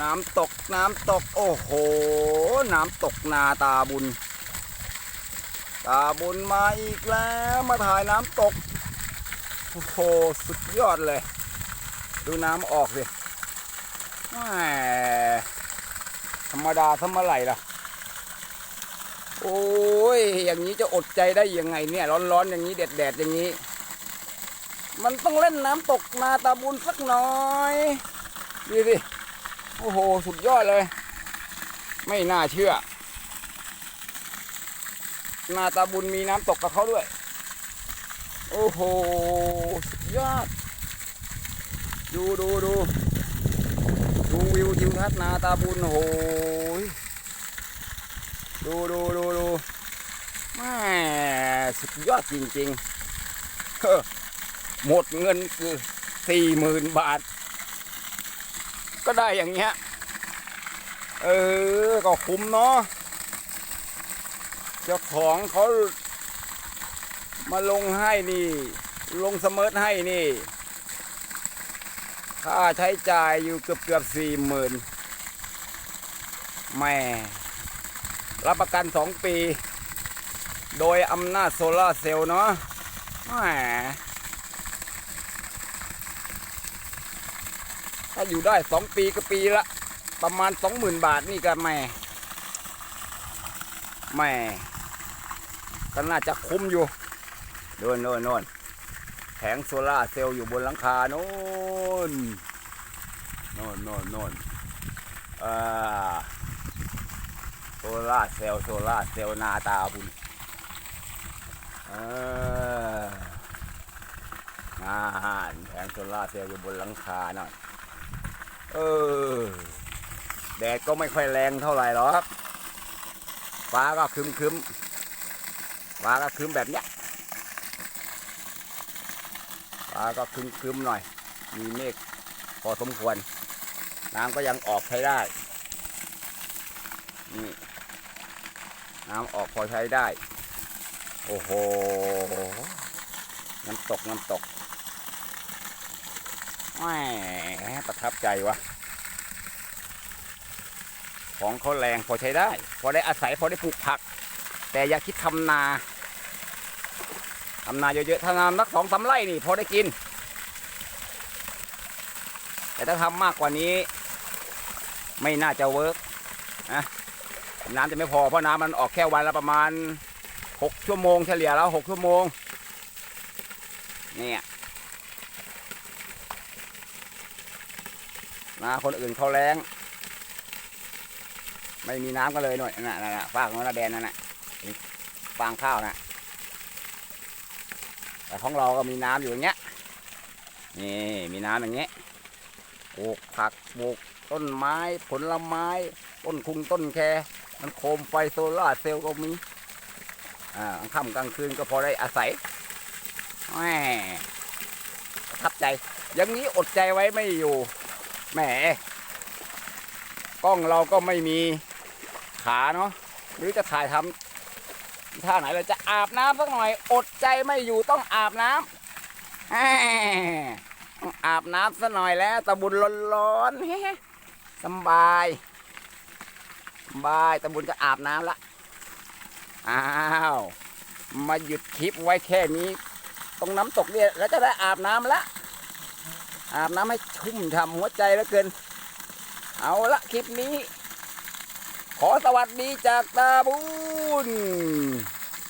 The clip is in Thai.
น้ำตกน้ำตกโอ้โห น้ำตกนาตาบุญ ตาบุญมาอีกแล้วมาถ่ายน้ำตก โอ้โห สุดยอดเลย ดูน้ำออกสิแหมธรรมดาทำเมื่อไหร่ล่ะ โอ้ย อย่างนี้จะอดใจได้ยังไงเนี่ย ร้อนๆอย่างนี้แดดๆอย่างนี้ มันต้องเล่นน้ำตกนาตาบุญสักหน่อยดูสิ โอ้โห สุดยอดเลย ไม่น่าเชื่อ นาตาบุญมีน้ำตกกับเขาด้วย โอ้โห สุดยอด ดูดูดูดูวิวทิวทัศน์นาตาบุญโอ้โหดูดูดูดูแม่สุดยอดจริงๆเฮ้อหมดเงินคือสี่หมื่นบาท ก็ได้อย่างเงี้ย เออ ก็คุ้มเนาะ เจ้าของเขามาลงให้นี่ ลงเสมอให้นี่ ค่าใช้จ่ายอยู่เกือบเกือบสี่หมื่นแม่ รับประกันสองปี โดยอำนาจโซลาร์เซลล์เนาะแหม ถ้าอยู่ได้สองปีก็ปีละ ประมาณสองหมื่นบาทนี่ก็แม่แม่ก็น่าจะคุ้มอยู่โน่นโน่นโน่นแผงโซล่าร์เซลล์อยู่บนหลังคาโน่นโน่นโน่นโน่นอ่าโซล่าร์เซลล์โซล่าร์เซลล์นาตาบุญอออ่าแผงโซล่าร์เซลล์อยู่บนหลังคาหน่อย เออ แดดก็ไม่ค่อยแรงเท่าไหร่หรอกฟ้าก็คึมคึมๆฟ้าก็คึมแบบเนี้ยฟ้าก็คึมคึมๆหน่อย มีเมฆพอสมควร น้ำก็ยังออกใช้ได้ นี่น้ำออกพอใช้ได้ โอ้โห น้ำตกน้ำตก ประทับใจวะของเขาแรงพอใช้ได้ พอได้อาศัยพอได้ปลูกผัก แต่อย่าคิดทำนาทำนาเยอะๆถ้านานักสองสามไร่นี่ พอได้กิน แต่ถ้าทำมากกว่านี้ ไม่น่าจะเวิร์กนะน้ำจะไม่พอเพราะน้ำมันออกแค่วันละประมาณหกชั่วโมงเฉลี่ยแล้วหกชั่วโมงเนี่ย นาคนอื่นเขาแรงไม่มีน้ำกันเลยหน่อยน่ะน่ะน่ะฟางของนาแดนนั่นน่ะฟางข้าวน่ะแต่ของเราก็มีน้ำอยู่อย่างเงี้ยนี่มีน้ำอย่างเงี้ยปลูกผักปลูกต้นไม้ผลไม้ ต้นคุงต้นแคมันโคมไฟโซล่าเซลล์ก็มีอ่ากลางค่ำกลางคืนก็พอได้อาศัยแหมทับใจ อย่างนี้อดใจไว้ไม่อยู่ แหมกล้องเราก็ไม่มีขาเนาะหรือจะถ่ายทำท่าไหนเราจะอาบน้ำสักหน่อยอดใจไม่อยู่ต้องอาบน้ำต้องอาบน้ำสักหน่อยแล้วตะบุญร้อนๆสบายสบายตะบุญจะอาบน้ำละอ้าวมาหยุดคลิปไว้แค่นี้ ตรงน้ำตกเนี่ยแล้วจะได้อาบน้ำละ อาบน้ำให้ชุ่มฉ่ำหัวใจแล้วเกิน เอาละคลิปนี้ ขอสวัสดีจากตาบุญ